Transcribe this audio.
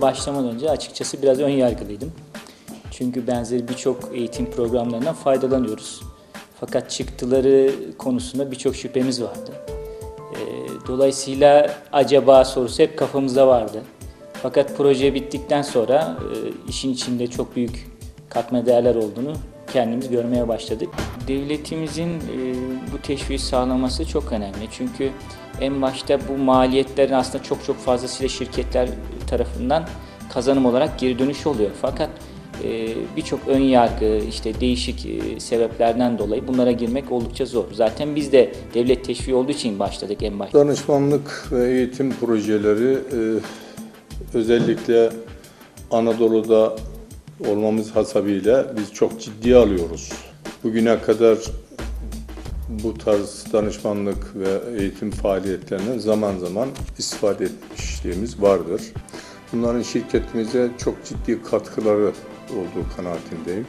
başlamadan önce açıkçası biraz ön yargılıydım. Çünkü benzeri birçok eğitim programlarından faydalanıyoruz. Fakat çıktıları konusunda birçok şüphemiz vardı. Ee, Dolayısıyla acaba sorusu hep kafamızda vardı. Fakat proje bittikten sonra e, işin içinde çok büyük katma değerler olduğunu kendimiz görmeye başladık. Devletimizin e, bu teşviği sağlaması çok önemli. Çünkü en başta bu maliyetlerin aslında çok çok fazlasıyla şirketler tarafından kazanım olarak geri dönüş oluyor. Fakat e, birçok ön yargı, işte değişik e, sebeplerden dolayı bunlara girmek oldukça zor. Zaten biz de devlet teşviği olduğu için başladık en başta. Danışmanlık ve eğitim projeleri e, özellikle Anadolu'da olmamız hasabıyla biz çok ciddiye alıyoruz. Bugüne kadar bu tarz danışmanlık ve eğitim faaliyetlerinden zaman zaman istifade etmişliğimiz vardır. Bunların şirketimize çok ciddi katkıları olduğu kanaatindeyim.